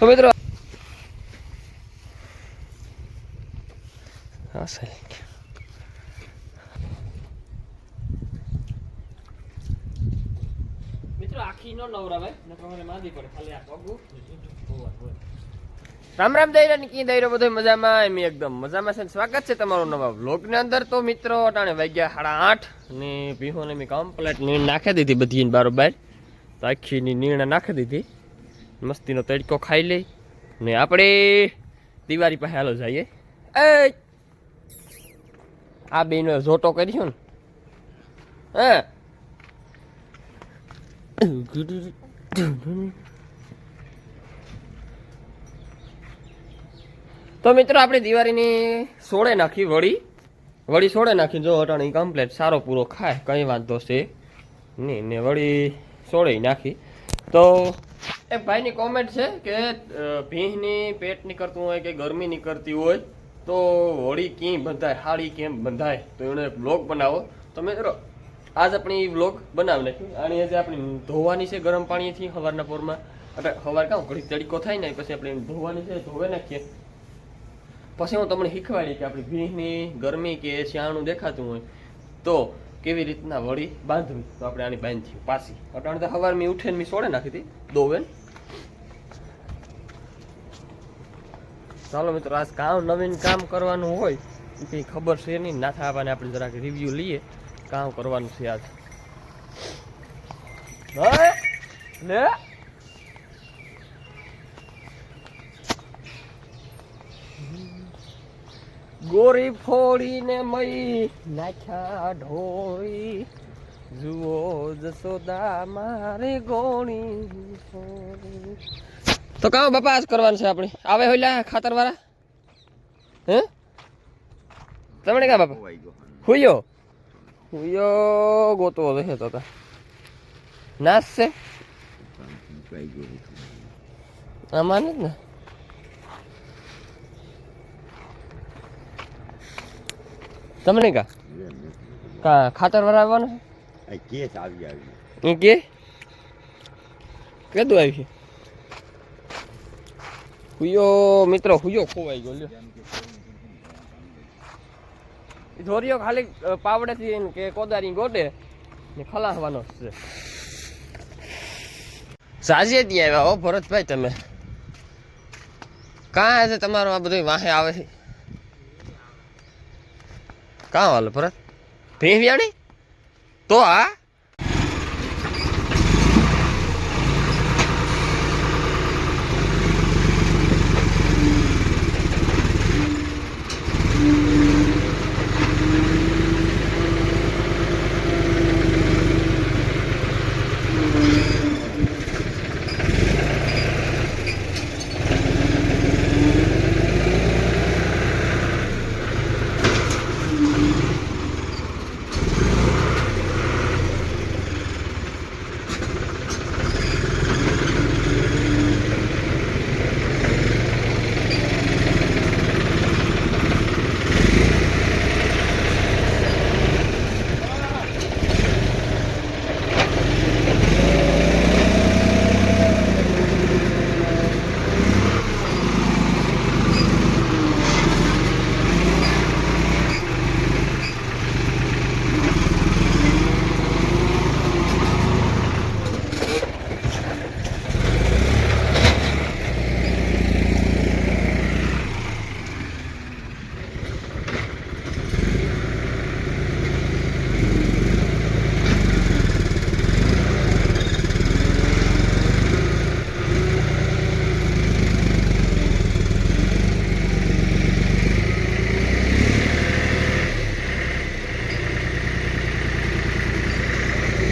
તો મિત્રો હા નો પગું. રામ રામ દૈરા ની કી દૈરો બધો મજામાં? એમ એકદમ મજામાં છે ને? સ્વાગત છે તમારું નવા વ્લોગની અંદર. તો મિત્રો અટાણે વાગ્યા સાડા આઠ ને પીહોને મેં કમ્પ્લેટ નીણ નાખી દીધી બધી બારોબાર. તો આખી ની નીણ નાખી દીધી. મસ્તીનો તડકો ખાઈ લઈ ને આપણે દિવાળી પાસે હાલો જઈએ. એ! આ બેનો ઝોટો કર્યો ને. હે? તો મિત્રો આપણે દિવાળીની સોળે નાખી વળી. વળી સોળે નાખી જો અટાણી કમ્પ્લેટ સારો પૂરો ખાય કંઈ વાંધો છે નહીં. ને વળી સોળે નાખી. તો એ ભાઈની કોમેન્ટ છે કે ભીંહની પેટ નીકળતું હોય કે ગરમી નીકળતી હોય, તો હોળી ક્યાં બંધાય હાડી કેમ બંધાય, તો એને બ્લોગ બનાવો. તો મિત્રો, આજ આપણી બ્લોગ બનાવી નાખ્યું. આની આજે આપણી ધોવાની છે ગરમ પાણીથી સવારના પોરમાં. એટલે સવાર કામ ઘડી તડકો થાય ને, પછી આપણે ધોવાની છે, ધોવે નાખીએ. પછી હું તમને શીખવાડી કે આપણી ભીંહની ગરમી કે શિયાળું દેખાતું હોય, તો કેવી રીતના વળી બાંધવી? તો આપણે આની બાંધી પાછી અટાણે તો સવાર મેં ઉઠીને મેં સોડે નાખી હતી દોવેન ચાલો મિત્રો, આજ કામ નવીન કામ કરવાનું હોય કંઈ ખબર છે નહીં ના થવાને આપણે જરાક રિવ્યૂ લઈએ, કામ કરવાનું છે આજ? લે ગોરી ફોડીને મઈ નાખ્યા ઢોળી જુઓ જસોદા મારે ગોણી. તો કામ બાપા આજ કરવાનું છે આપણે. આવે હોઈલા ખાતર વાળા હે? તમને કા બાપા? હુયો? હુયો ગોતો છે તો તા. નાસ છે? આમાં જ ને? તમને કા? કા ખાતર વાળા આવવાનું કે આવી આવી કે? કેદું આવી છે? હુયો, મિત્રો, હુયો, ખોવાઈ ગયો, લ્યો. ઈ ધોરિયો ખાલી પાવડેથી કે કોદારી ગોટે ને ખલાસવાનો છે. સાજે ત્યાં આવ્યા હો, ભરતભાઈ, તમે. કાં છે તમારો આ બધું વાહે આવે છે? કાં હાલ, ભરત? ભીં તો આ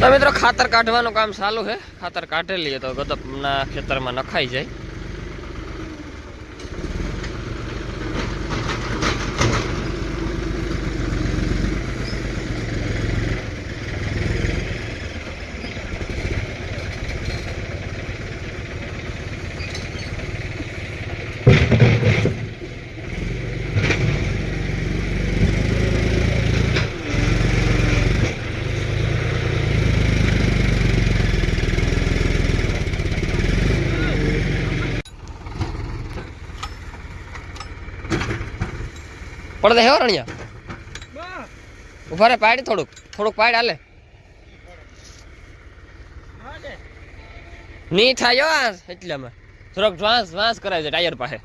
તો મિત્રો ખાતર કાઢવાનું કામ ચાલુ છે ખાતર કાઢી લઈએ તો ગદપના ખેતરમાં નખાઈ જાય Thank you. પડદે હેવો રણિયા? ઊભા રે, પાડી થોડુંક. થોડુંક પાડ, હાલે. ની થાય આ એટલામાં. થોડોક વાંસ વાંસ કરાય છે ટાયર પાસે.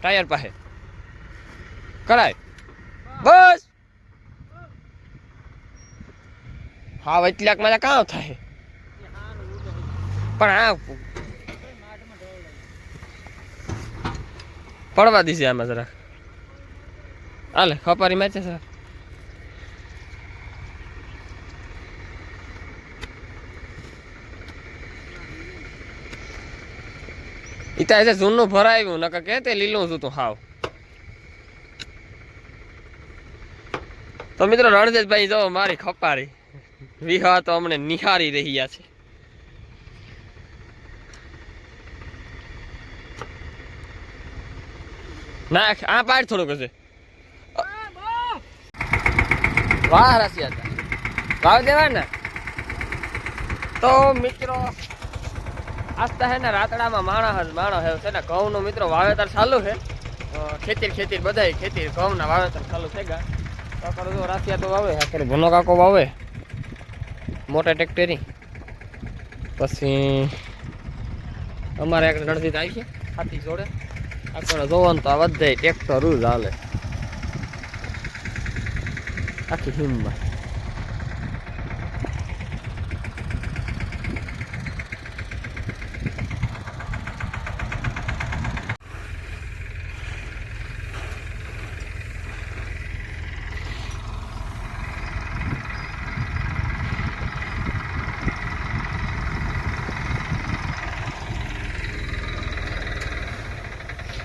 ટાયર પાસે. કરાય. બસ! હા એટલાક મારા કાં થાય. પણ આ પડવા દીશે આમાં જરાક. હાલે ખપારી મેચે જરાક ઈતા છે જૂનું ભરાયું નકર કે તે લીલું હતું તું હાવ તો મિત્રો રણજીતભાઈ જો મારી ખપારી વિહા તો અમને નિહારી રહ્યા છે નાખ આ પાડ થોડુંક હશે વાહ રસિયા હતા. વાવ દેવા ને? તો મિત્રો આસ્તા હે ને રાતડામાં માણસ માણસ હે છે ને, ઘઉંનું મિત્રો વાવેતર ચાલુ છે. ખેતી ખેતીર બધાય ખેતીર, ઘઉંના વાવેતર ચાલુ છે ગયા તો કરો જો રાસિયા તો વાવે, આખરે ભનો કાકો વાવે. મોટા ટ્રેક્ટરી. પછી અમારે એક નડતી આવી છે, હાથી જોડે. આપણે જોવાનું તો આ વધે ટ્રેક્ટર જ હાલે. આખી હિમમાં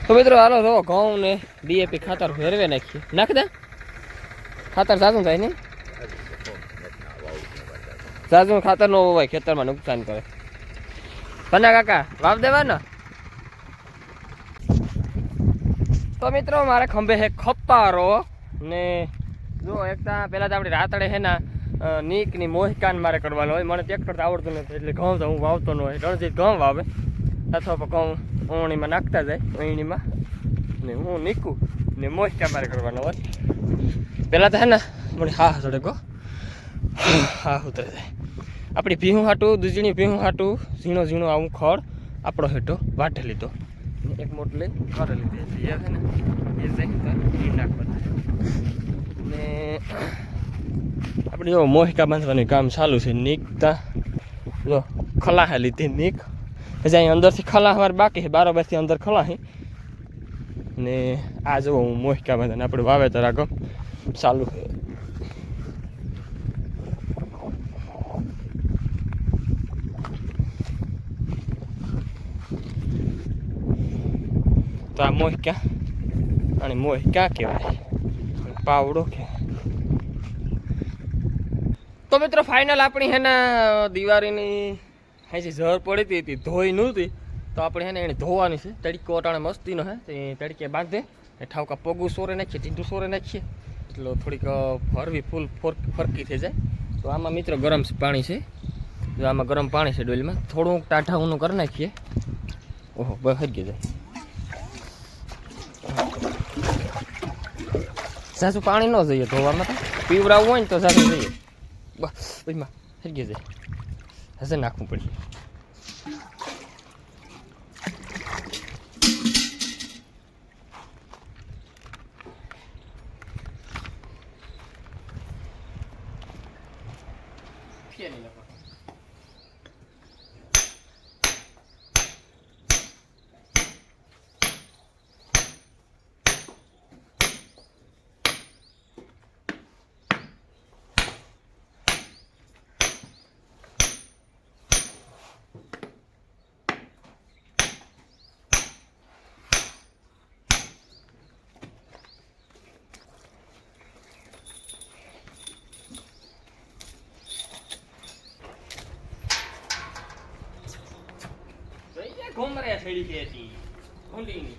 તો મિત્રો હાલો જો ઘઉં ને ડીએપી ખાતર ફેરવે નાખીએ નાખ દે ખાતર સાચું થાય નહીં સાચું ખાતર નો હોય, ખેતરમાં નુકસાન કરે. પન્ના કાકા, વાવ દેવાના? તો મિત્રો, મારે ખંભે હે ખપ્પારો ને જો, એક તો પહેલાં તો આપણી રાતડે હે ના નીકની મોહિકાન મારે કરવાનો હોય. મને ટ્રેક્ટર તો આવડતું નથી, એટલે ઘઉં તો હું વાવતો ન હોય. રણજીત ઘઉં વાવે. અથવા પણ ઘઉં ઓણીમાં નાખતા જાય, ઓણીમાં. ને હું નીકું ને મોહિકા મારે કરવાનો હોય. પહેલાં તો હે ને મને હા ચડે ગો હા ઉતરે જાય આપણી ભીહું હાટું, દૂજણી ભીહું હાટું, ઝીણો ઝીણો આવું ખડ, આપણો હેઠો વાટે લીધો. એક મોટ લઈ ઘરે લીધી યાદ ને? એ જઈને તો ઈ નાખવા ને આપણે જો મોહિકા બાંધવાનું કામ ચાલુ છે નીકતા જો ખલાહે લીધી, નીક. પછી અહીં અંદરથી ખલાહવાર બાકી છે, બારોબારથી અંદર ખલાહી ને આ જો હું મોહિકા બાંધવાનું આપણે વાવેતર આગળ ચાલુ તો આ મોહિકા અને મોહિકા કહેવાય. પાવડો કે તો મિત્રો ફાઇનલ આપણી હેના દિવાળીની હજી ઝર પડી હતી, ધોઈ નહોતી. તો આપણે હેને એને ધોવાની છે. તડકો અટાણે મસ્તીનો હે તે તડકે બાંધે. એ ઠાવકા પગું સોરે નાખીએ, ટીંડું સોરે નાખીએ. એટલે થોડીક હરવી ફૂલ ફોર, ફરકી થઈ જાય. તો આમાં મિત્રો ગરમ પાણી છે. જો આમાં ગરમ પાણી છે ડોલીમાં થોડુંક ટાઢા ઊનું કરી નાખીએ. ઓહો, બસ હરી જાય. સાસુ પાણી ન જોઈએ ધોવામાં તો. પીવડાવવું હોય ને તો સાસુ જોઈએ. બસ હરગી જાય. હશે નાખવું પડે quieren, loco. કે હતી ઊંડીની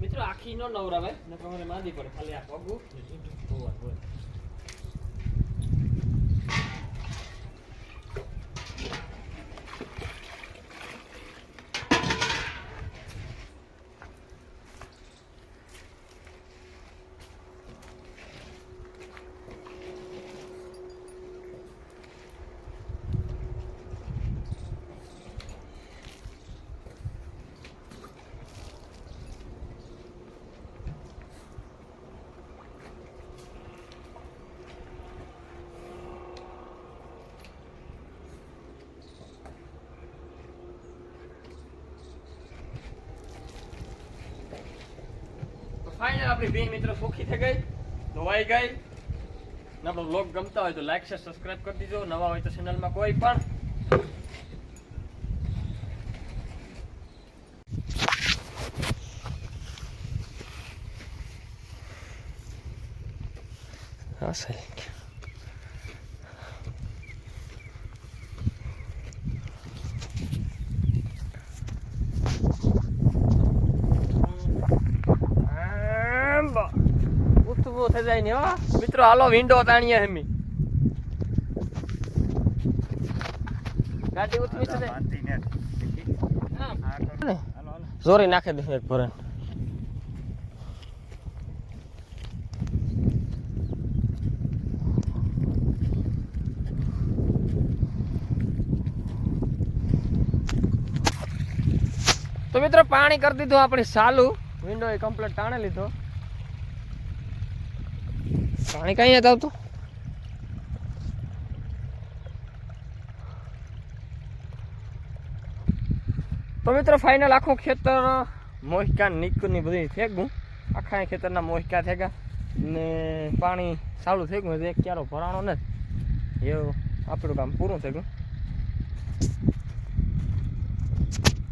મિત્રો આખી ન નવરાવે ને તમારે માંદી પડે ખાલી આ પગું આપણી બે મિત્રો સુખી થઈ ગઈ ધોવાઈ ગઈ. આપણો બ્લોગ ગમતા હોય તો લાઈક શેર સબસ્ક્રાઇબ કરી દીજો. નવા હોય તો ચેનલમાં કોઈ પણ. હા સહી આમ બા. ઉઠવું થઈ જાય ને હો. મિત્રો, હાલો વિન્ડો તાણીએ હમી. ગાડી ઉઠવી છે જોરી નાખી દે એક તો મિત્રો, પાણી કરી દીધું, આપણે સાલું. વિન્ડો એ કમ્પ્લીટ તાણે લીધો. પાણી કઈ નથી આવતું. તો મિત્રો ફાઇનલ આખું ખેતર મોહિકા નીકની બધી ફેંકું આખા ખેતરના મોહિકા થેગા. ને પાણી ચાલુ થઈ ગયું એક ક્યારો ભરાણો નથી. એવું આપણું કામ પૂરું થઈ ગયું